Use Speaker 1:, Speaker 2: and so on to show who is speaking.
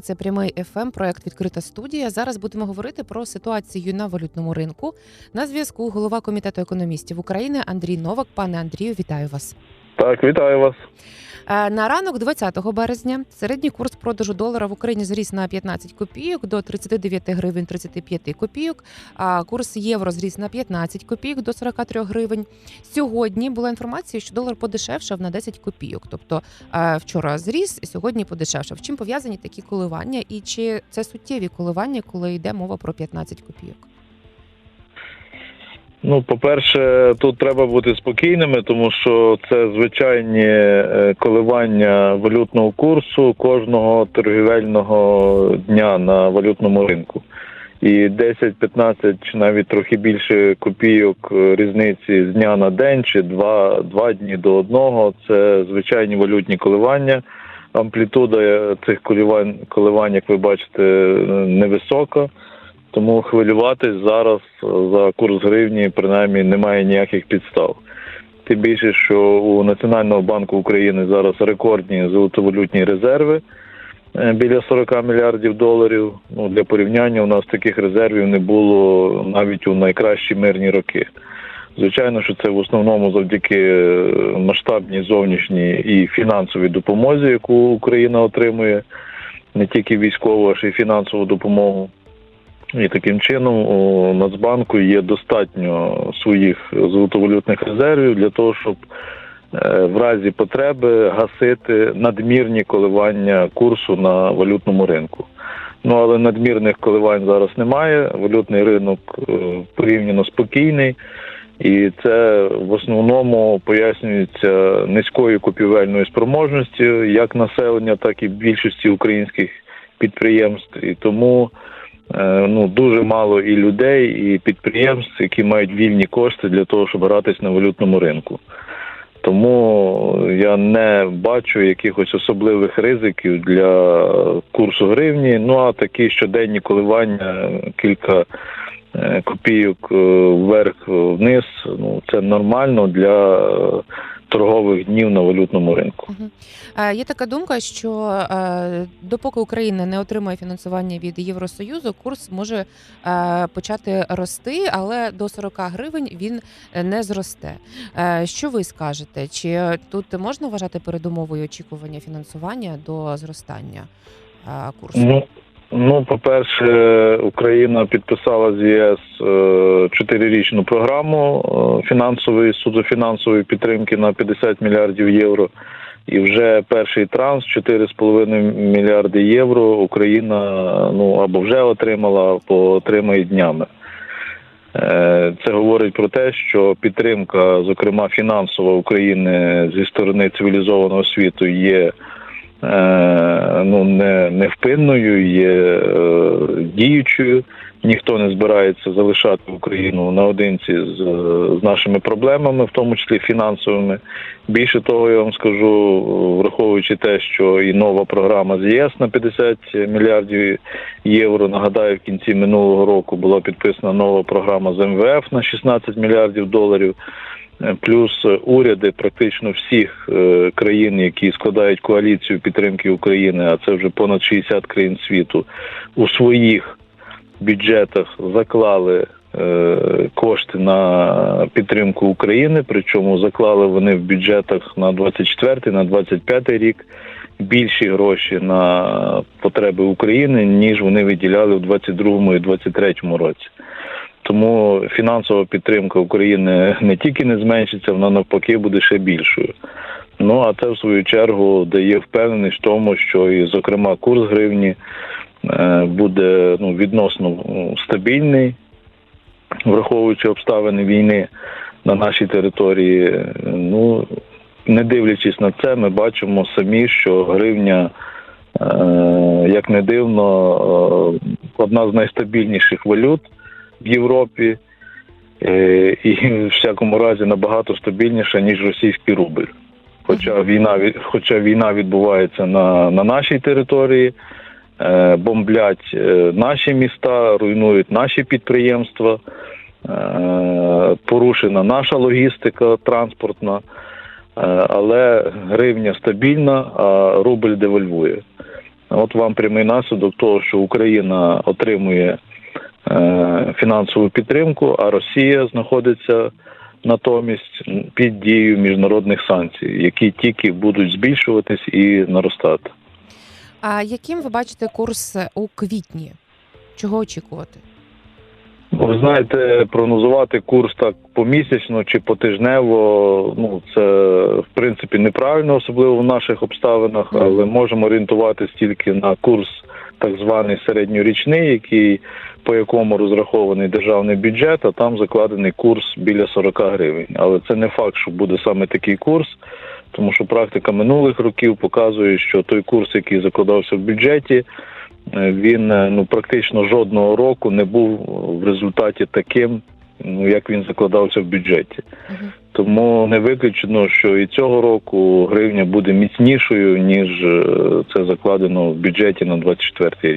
Speaker 1: Це прямий FM, проект Відкрита студія. Зараз будемо говорити про ситуацію на валютному ринку. На зв'язку голова комітету економістів України Андрій Новак. Пане Андрію, вітаю вас.
Speaker 2: Так, вітаю вас.
Speaker 1: Е, На ранок 20 березня середній курс продажу долара в Україні зріс на 15 копійок до 39 гривень 35 копійок. А курс євро зріс на 15 копійок до 43 гривень. Сьогодні була інформація, що долар подешевшав на 10 копійок. Тобто е, вчора зріс, сьогодні подешевшав. Чим пов'язані такі коливання, і чи це суттєві коливання, коли йде мова про 15 копійок?
Speaker 2: Ну, по-перше, тут треба бути спокійними, тому що це звичайні е, коливання валютного курсу кожного торгівельного дня на валютному ринку. І 10-15 чи навіть трохи більше копійок е, різниці з дня на день чи два, два дні до одного це звичайні валютні коливання. Амплітуда цих коливань, коливань, як ви бачите, невисока. Тому хвилюватись зараз за курс гривні принаймні немає ніяких підстав. Тим більше, що у Національного банку України зараз рекордні золотовалютні резерви е, біля 40 мільярдів доларів. Ну для порівняння у нас таких резервів не було навіть у найкращі мирні роки. Звичайно, що це в основному завдяки е, масштабній зовнішній і фінансовій допомозі, яку Україна отримує, не тільки військову, а й фінансову допомогу. І таким чином у Нацбанку є достатньо своїх золотовалютних резервів для того, щоб е, в разі потреби гасити надмірні коливання курсу на валютному ринку. Ну але надмірних коливань зараз немає. Валютний ринок е, порівняно спокійний, і це в основному пояснюється низькою купівельною спроможністю як населення, так і більшості українських підприємств. І тому ну дуже мало і людей, і підприємств, які мають вільні кошти для того, щоб гратись на валютному ринку. Тому я не бачу якихось особливих ризиків для курсу гривні. Ну а такі щоденні коливання, кілька е, копійок е, вверх-вниз. Ну це нормально для торгових днів на валютному ринку.
Speaker 1: Угу. Е, Є така думка, що е, допоки Україна не отримає фінансування від Євросоюзу, курс може е, почати рости, але до 40 гривень він не зросте. Е, Що ви скажете? Чи тут можна вважати передумовою очікування фінансування до зростання е, курсу?
Speaker 2: Ну, Ну, по-перше, Україна підписала з ЄС е, чотирирічну програму е, фінансової судофінансової підтримки на 50 мільярдів євро. І вже перший транс 4,5 мільярди євро Україна ну або вже отримала, або отримає днями. Е, це говорить про те, що підтримка, зокрема фінансова України зі сторони цивілізованого світу, є ну не невпинною, є е, діючою. Ніхто не збирається залишати Україну наодинці з, з нашими проблемами, в тому числі фінансовими. Більше того, я вам скажу, враховуючи те, що і нова програма з ЄС на 50 мільярдів євро. Нагадаю, в кінці минулого року була підписана нова програма з МВФ на 16 мільярдів доларів плюс уряди практично всіх е, країн, які складають коаліцію підтримки України, а це вже понад 60 країн світу, у своїх бюджетах заклали е, кошти на підтримку України. Причому заклали вони в бюджетах на 24 на 25 рік. Більші гроші на потреби України ніж вони виділяли у 22 і 23 році. Тому фінансова підтримка України не тільки не зменшиться, вона навпаки буде ще більшою. Ну а це в свою чергу дає впевненість в тому, що і, зокрема, курс гривні е, буде ну, відносно стабільний, враховуючи обставини війни на нашій території. Ну не дивлячись на це, ми бачимо самі, що гривня. Е, як не дивно, е, одна з найстабільніших валют в Європі, е, і в всякому разі набагато стабільніша, ніж російський рубль. Хоча війна хоча війна відбувається на, на нашій території, е, бомблять е, наші міста, руйнують наші підприємства, порушена наша логістика транспортна, але гривня стабільна, а рубль девальвує. От вам прямий наслідок того, що Україна отримує фінансову підтримку, а Росія знаходиться натомість під дією міжнародних санкцій, які тільки будуть збільшуватись і наростати.
Speaker 1: А яким ви бачите курс у квітні? Чого очікувати?
Speaker 2: Ви знаєте, прогнозувати курс так помісячно чи потижнево, ну це в принципі неправильно, особливо в наших обставинах, але можемо орієнтуватися тільки на курс так званий середньорічний, який по якому розрахований державний бюджет, а там закладений курс біля 40 гривень. Але це не факт, що буде саме такий курс, тому що практика минулих років показує, що той курс, який закладався в бюджеті, е, він е, ну практично жодного року не був в результаті таким, ну як він закладався в бюджеті.
Speaker 1: Мгм.
Speaker 2: Тому не виключено, що і цього року гривня буде міцнішою ніж е, це закладено в бюджеті на 24 рік.